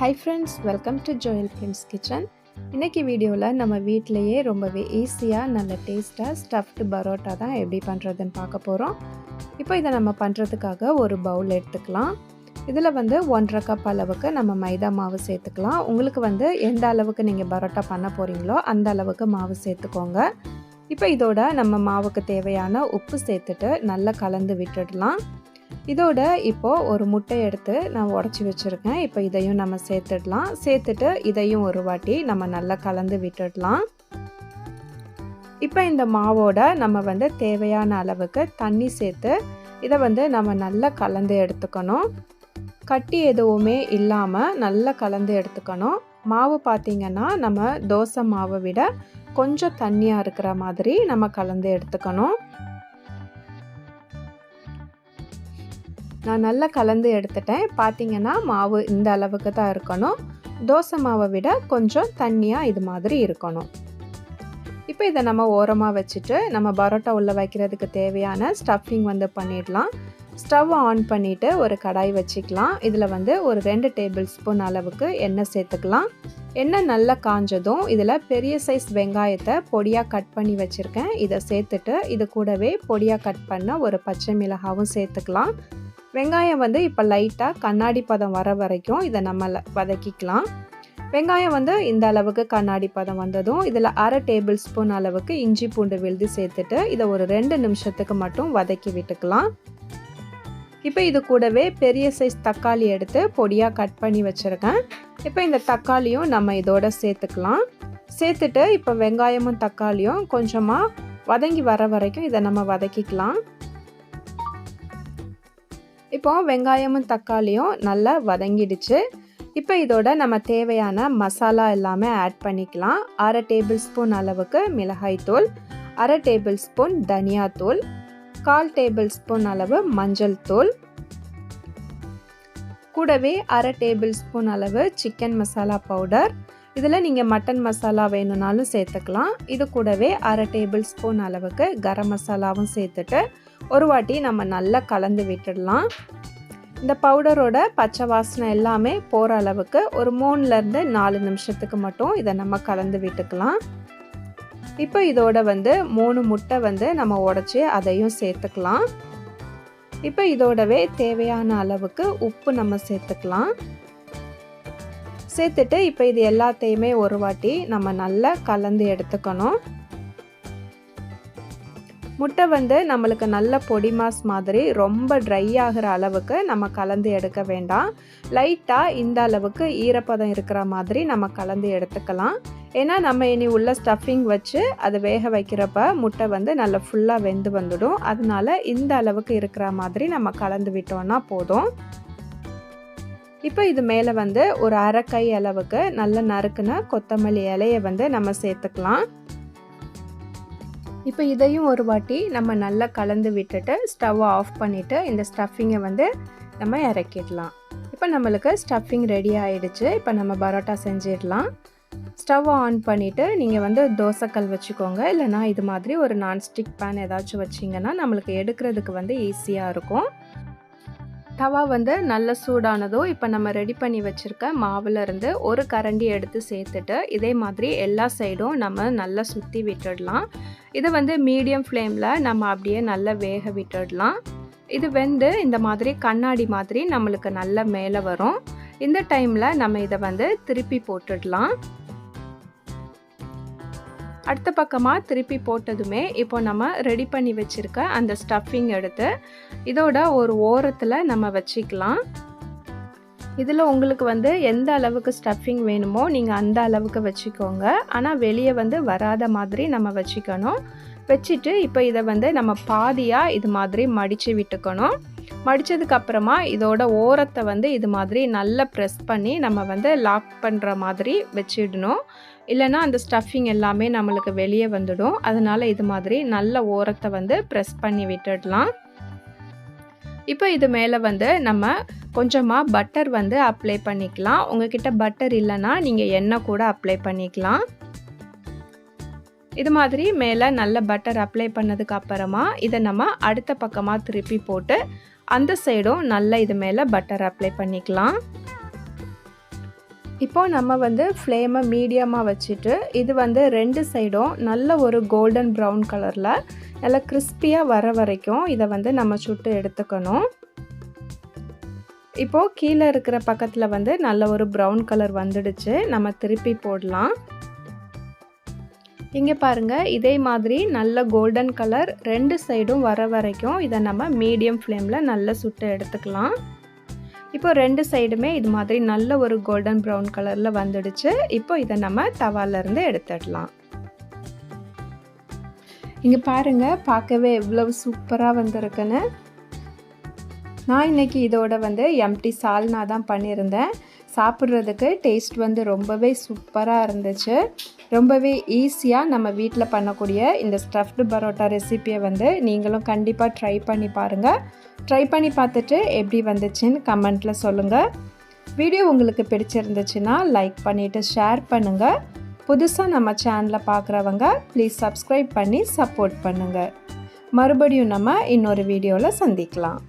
Hi friends welcome to Joel friends kitchen இன்றைக்கி வீடியோவில் நம்ம வீட்டிலையே ரொம்பவே ஈஸியாக நல்ல டேஸ்ட்டாக ஸ்டஃப்டு பரோட்டா தான் எப்படி பண்ணுறதுன்னு பார்க்க போகிறோம் இப்போ இதை நம்ம பண்ணுறதுக்காக ஒரு பவுல் எடுத்துக்கலாம். இதில் வந்து ஒன்றரை கப் அளவுக்கு நம்ம மைதா மாவு சேர்த்துக்கலாம். உங்களுக்கு வந்து எந்த அளவுக்கு நீங்கள் பரோட்டா பண்ண போகிறீங்களோ அந்த அளவுக்கு மாவு சேர்த்துக்கோங்க. இப்போ இதோட நம்ம மாவுக்கு தேவையான உப்பு சேர்த்துட்டு நல்லா கலந்து விட்டுடலாம். இதோட இப்போது ஒரு முட்டை எடுத்து நான் உடச்சி வச்சுருக்கேன். இப்போ இதையும் நம்ம சேர்த்துடலாம். சேர்த்துட்டு இதையும் ஒரு வாட்டி நம்ம நல்லா கலந்து விட்டுடலாம். இப்போ இந்த மாவோட நம்ம வந்து தேவையான அளவுக்கு தண்ணி சேர்த்து இதை வந்து நம்ம நல்லா கலந்து எடுத்துக்கணும். கட்டி எதுவுமே இல்லாமல் நல்லா கலந்து எடுத்துக்கணும். மாவு பார்த்திங்கன்னா நம்ம தோசை மாவை விட கொஞ்சம் தண்ணியாக இருக்கிற மாதிரி நம்ம கலந்து எடுத்துக்கணும். நான் நல்லா கலந்து எடுத்துட்டேன். பார்த்தீங்கன்னா மாவு இந்த அளவுக்கு தான் இருக்கணும். தோசை மாவை விட கொஞ்சம் தண்ணியாக இது மாதிரி இருக்கணும். இப்போ இதை நம்ம ஓரமாக வச்சுட்டு நம்ம பரோட்டா உள்ளே வைக்கிறதுக்கு தேவையான ஸ்டஃபிங் வந்து பண்ணிடலாம். ஸ்டவ் ஆன் பண்ணிவிட்டு ஒரு கடாய் வச்சுக்கலாம். இதில் வந்து ஒரு ரெண்டு டேபிள் ஸ்பூன் அளவுக்கு எண்ணெய் சேர்த்துக்கலாம். எண்ணெய் நல்லா காஞ்சதும் இதில் பெரிய சைஸ் வெங்காயத்தை பொடியாக கட் பண்ணி வச்சுருக்கேன். இதை சேர்த்துட்டு இது கூடவே பொடியாக கட் பண்ண ஒரு பச்சை மிளகாவும் சேர்த்துக்கலாம். வெங்காயம் வந்து இப்போ லைட்டாக கண்ணாடி பதம் வர வரைக்கும் இதை நம்ம வதக்கிக்கலாம். வெங்காயம் வந்து இந்த அளவுக்கு கண்ணாடி பதம் வந்ததும் இதில் அரை டேபிள் ஸ்பூன் அளவுக்கு இஞ்சி பூண்டு விழுதி சேர்த்துட்டு இதை ஒரு ரெண்டு நிமிஷத்துக்கு மட்டும் வதக்கி விட்டுக்கலாம். இப்போ இது கூடவே பெரிய சைஸ் தக்காளி எடுத்து பொடியாக கட் பண்ணி வச்சுருக்கேன். இப்போ இந்த தக்காளியும் நம்ம இதோட சேர்த்துக்கலாம். சேர்த்துட்டு இப்போ வெங்காயமும் தக்காளியும் கொஞ்சமாக வதங்கி வர வரைக்கும் இதை நம்ம வதக்கிக்கலாம். இப்போ வெங்காயமும் தக்காளியும் நல்லா வதங்கிடுச்சு. இப்போ இதோட நம்ம தேவையான மசாலா எல்லாமே ஆட் பண்ணிக்கலாம். அரை டேபிள் ஸ்பூன் அளவுக்கு மிளகாய்த்தூள் அரை டேபிள் ஸ்பூன் தனியாத்தூள் கால் டேபிள் ஸ்பூன் அளவு மஞ்சள் தூள் கூடவே அரை டேபிள் ஸ்பூன் அளவு சிக்கன் மசாலா பவுடர் இதில் நீங்கள் மட்டன் மசாலா வேணும்னாலும் சேர்த்துக்கலாம். இது கூடவே அரை டேபிள் ஸ்பூன் அளவுக்கு கரம் மசாலாவும் சேர்த்துட்டு ஒரு வாட்டி நம்ம நல்லா கலந்து விட்டுடலாம். இந்த பவுடரோட பச்சை வாசனை எல்லாமே போகிற அளவுக்கு ஒரு மூணுலேருந்து நாலு நிமிஷத்துக்கு மட்டும் இதை நம்ம கலந்து விட்டுக்கலாம். இப்போ இதோட வந்து மூணு முட்டை வந்து நம்ம உடச்சி அதையும் சேர்த்துக்கலாம். இப்போ இதோடவே தேவையான அளவுக்கு உப்பு நம்ம சேர்த்துக்கலாம். சேர்த்துட்டு இப்போ இது எல்லாத்தையுமே ஒரு வாட்டி நம்ம நல்லா கலந்து எடுத்துக்கணும். முட்டை வந்து நம்மளுக்கு நல்ல பொடி மாஸ் மாதிரி ரொம்ப ட்ரை ஆகிற அளவுக்கு நம்ம கலந்து எடுக்க வேண்டாம். லைட்டாக இந்த அளவுக்கு ஈரப்பதம் இருக்கிற மாதிரி நம்ம கலந்து எடுத்துக்கலாம். ஏன்னா நம்ம இனி உள்ள ஸ்டஃபிங் வச்சு அதை வேக வைக்கிறப்ப முட்டை வந்து நல்லா ஃபுல்லாக வெந்து வந்துடும். அதனால இந்த அளவுக்கு இருக்கிற மாதிரி நம்ம கலந்து விட்டோம்னா போதும். இப்போ இது மேலே வந்து ஒரு அரை கை அளவுக்கு நல்ல நறுக்குன கொத்தமல்லி இலையை வந்து நம்ம சேர்த்துக்கலாம். இப்போ இதையும் ஒரு வாட்டி நம்ம நல்லா கலந்து விட்டுட்டு ஸ்டவ்வை ஆஃப் பண்ணிவிட்டு இந்த ஸ்டஃபிங்கை வந்து நம்ம இறக்கிடலாம். இப்போ நம்மளுக்கு ஸ்டஃபிங் ரெடி ஆகிடுச்சு இப்போ நம்ம பரோட்டா செஞ்சிடலாம். ஸ்டவ் ஆன் பண்ணிவிட்டு நீங்கள் வந்து தோசைக்கல் வச்சுக்கோங்க. இல்லைனா இது மாதிரி ஒரு நான்ஸ்டிக் பேன் ஏதாச்சும் வச்சிங்கன்னா நம்மளுக்கு எடுக்கிறதுக்கு வந்து ஈஸியாக இருக்கும். தவா வந்து நல்ல சூடானதோ இப்போ நம்ம ரெடி பண்ணி வச்சுருக்க மாவுலேருந்து ஒரு கரண்டி எடுத்து சேர்த்துட்டு இதே மாதிரி எல்லா சைடும் நம்ம நல்லா சுற்றி விட்டுடலாம். இதை வந்து மீடியம் ஃப்ளேமில் நம்ம அப்படியே நல்லா வேக விட்டுடலாம். இது வெந்து இந்த மாதிரி கண்ணாடி மாதிரி நம்மளுக்கு நல்ல மேலே வரும். இந்த டைமில் நம்ம இதை வந்து திருப்பி போட்டுடலாம். அடுத்த பக்கமாக திருப்பி போட்டதுமே இப்போ நம்ம ரெடி பண்ணி வச்சுருக்க அந்த ஸ்டஃபிங் எடுத்து இதோட ஒரு ஓரத்தில் நம்ம வச்சுக்கலாம். இதில் உங்களுக்கு வந்து எந்த அளவுக்கு ஸ்டஃபிங் வேணுமோ நீங்கள் அந்த அளவுக்கு வச்சுக்கோங்க. ஆனால் வெளியே வந்து வராத மாதிரி நம்ம வச்சுக்கணும். வச்சுட்டு இப்போ இதை வந்து நம்ம பாதியாக இது மாதிரி மடித்து விட்டுக்கணும். மடித்ததுக்கப்புறமா இதோட ஓரத்தை வந்து இது மாதிரி நல்லா ப்ரெஸ் பண்ணி நம்ம வந்து லாக் பண்ணுற மாதிரி வச்சிடணும். இல்லைனா அந்த ஸ்டஃபிங் எல்லாமே நம்மளுக்கு வெளியே வந்துடும். அதனால் இது மாதிரி நல்ல ஓரத்தை வந்து ப்ரெஸ் பண்ணி விட்டுடலாம். இப்போ இது மேலே வந்து நம்ம கொஞ்சமாக பட்டர் வந்து அப்ளை பண்ணிக்கலாம். உங்ககிட்ட பட்டர் இல்லைன்னா நீங்கள் எண்ணெய் கூட அப்ளை பண்ணிக்கலாம். இது மாதிரி மேலே நல்ல பட்டர் அப்ளை பண்ணதுக்கு அப்புறமா இதை நம்ம அடுத்த பக்கமாக திருப்பி போட்டு அந்த சைடும் நல்லா இது மேலே பட்டர் அப்ளை பண்ணிக்கலாம். இப்போது நம்ம வந்து ஃப்ளேமை மீடியமாக வச்சுட்டு இது வந்து ரெண்டு சைடும் நல்ல ஒரு கோல்டன் ப்ரௌன் கலரில் நல்லா கிறிஸ்பியாக வர வரைக்கும் இதை வந்து நம்ம சுட்டு எடுத்துக்கணும். இப்போது கீழே இருக்கிற பக்கத்தில் வந்து நல்ல ஒரு ப்ரௌன் கலர் வந்துடுச்சு. நம்ம திருப்பி போடலாம். இங்கே பாருங்கள் இதே மாதிரி நல்ல கோல்டன் கலர் ரெண்டு சைடும் வர வரைக்கும் இதை நம்ம மீடியம் ஃப்ளேமில் நல்லா சுட்டு எடுத்துக்கலாம். இப்போ ரெண்டு சைடுமே இது மாதிரி நல்ல ஒரு கோல்டன் ப்ரௌன் கலரில் வந்துடுச்சு. இப்போ இதை நம்ம தவாலேருந்து எடுத்துடலாம். இங்கே பாருங்கள் பார்க்கவே எவ்வளவு சூப்பராக வந்திருக்குன்னு. நான் இன்றைக்கி இதோட வந்து எம்டி சால்னா தான் பண்ணியிருந்தேன். சாப்பிட்றதுக்கு டேஸ்ட் வந்து ரொம்பவே சூப்பராக இருந்துச்சு. ரொம்பவே ஈஸியாக நம்ம வீட்டில் பண்ணக்கூடிய இந்த ஸ்டஃப்டு பரோட்டா ரெசிப்பியை வந்து நீங்களும் கண்டிப்பாக ட்ரை பண்ணி பாருங்கள் ட்ரை பண்ணி பார்த்துட்டு எப்படி வந்துச்சுன்னு கமெண்ட்டில் சொல்லுங்கள் வீடியோ உங்களுக்கு பிடிச்சிருந்துச்சுன்னா லைக் பண்ணிவிட்டு ஷேர் பண்ணுங்கள் புதுசாக நம்ம சேனலை பார்க்குறவங்க ப்ளீஸ் சப்ஸ்கிரைப் பண்ணி சப்போர்ட் பண்ணுங்கள் மறுபடியும் நம்ம இன்னொரு வீடியோவில் சந்திக்கலாம்.